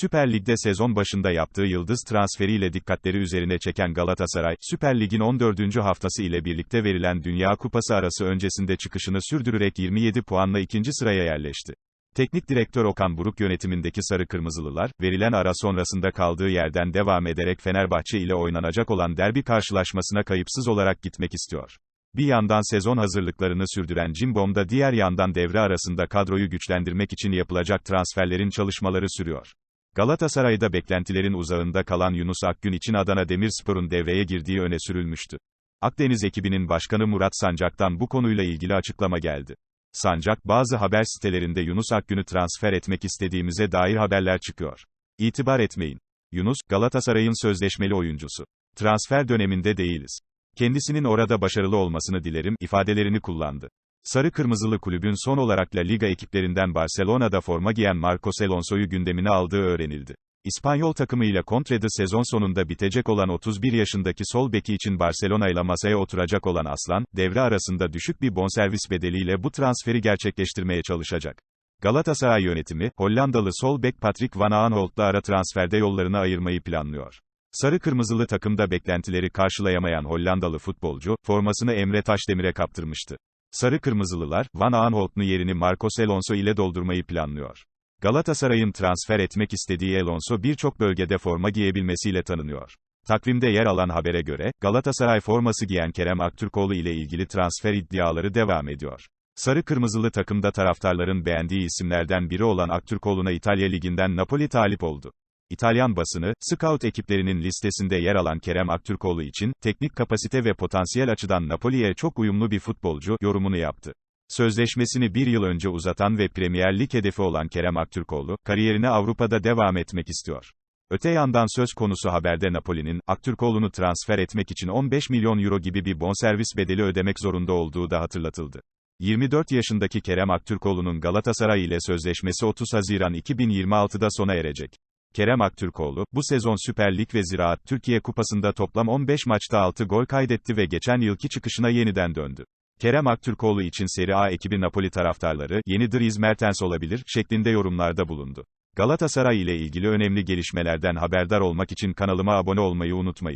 Süper Lig'de sezon başında yaptığı yıldız transferiyle dikkatleri üzerine çeken Galatasaray, Süper Lig'in 14. haftası ile birlikte verilen Dünya Kupası arası öncesinde çıkışını sürdürerek 27 puanla ikinci sıraya yerleşti. Teknik direktör Okan Buruk yönetimindeki Sarı Kırmızılılar, verilen ara sonrasında kaldığı yerden devam ederek Fenerbahçe ile oynanacak olan derbi karşılaşmasına kayıpsız olarak gitmek istiyor. Bir yandan sezon hazırlıklarını sürdüren Cimbom'da diğer yandan devre arasında kadroyu güçlendirmek için yapılacak transferlerin çalışmaları sürüyor. Galatasaray'da beklentilerin uzağında kalan Yunus Akgün için Adana Demirspor'un devreye girdiği öne sürülmüştü. Akdeniz ekibinin başkanı Murat Sancak'tan bu konuyla ilgili açıklama geldi. Sancak, bazı haber sitelerinde Yunus Akgün'ü transfer etmek istediğimize dair haberler çıkıyor. İtibar etmeyin. Yunus, Galatasaray'ın sözleşmeli oyuncusu. Transfer döneminde değiliz. Kendisinin orada başarılı olmasını dilerim, ifadelerini kullandı. Sarı Kırmızılı kulübün son olarak La Liga ekiplerinden Barcelona'da forma giyen Marcos Alonso'yu gündemine aldığı öğrenildi. İspanyol takımıyla kontrede sezon sonunda bitecek olan 31 yaşındaki sol beki için Barcelona ile masaya oturacak olan Aslan, devre arasında düşük bir bonservis bedeliyle bu transferi gerçekleştirmeye çalışacak. Galatasaray yönetimi, Hollandalı sol bek Patrick Van Aanholt'la ara transferde yollarını ayırmayı planlıyor. Sarı kırmızılı takımda beklentileri karşılayamayan Hollandalı futbolcu, formasını Emre Taşdemir'e kaptırmıştı. Sarı Kırmızılılar, Van Aanholt'un yerini Marcos Alonso ile doldurmayı planlıyor. Galatasaray'ın transfer etmek istediği Alonso birçok bölgede forma giyebilmesiyle tanınıyor. Takvimde yer alan habere göre, Galatasaray forması giyen Kerem Aktürkoğlu ile ilgili transfer iddiaları devam ediyor. Sarı Kırmızılı takımda taraftarların beğendiği isimlerden biri olan Aktürkoğlu'na İtalya Ligi'nden Napoli talip oldu. İtalyan basını, scout ekiplerinin listesinde yer alan Kerem Aktürkoğlu için, teknik kapasite ve potansiyel açıdan Napoli'ye çok uyumlu bir futbolcu, yorumunu yaptı. Sözleşmesini bir yıl önce uzatan ve Premier Lig hedefi olan Kerem Aktürkoğlu, kariyerine Avrupa'da devam etmek istiyor. Öte yandan söz konusu haberde Napoli'nin, Aktürkoğlu'nu transfer etmek için 15 milyon euro gibi bir bonservis bedeli ödemek zorunda olduğu da hatırlatıldı. 24 yaşındaki Kerem Aktürkoğlu'nun Galatasaray ile sözleşmesi 30 Haziran 2026'da sona erecek. Kerem Aktürkoğlu, bu sezon Süper Lig ve Ziraat Türkiye Kupası'nda toplam 15 maçta 6 gol kaydetti ve geçen yılki çıkışına yeniden döndü. Kerem Aktürkoğlu için Serie A ekibi Napoli taraftarları, yeni Dries Mertens olabilir, şeklinde yorumlarda bulundu. Galatasaray ile ilgili önemli gelişmelerden haberdar olmak için kanalıma abone olmayı unutmayın.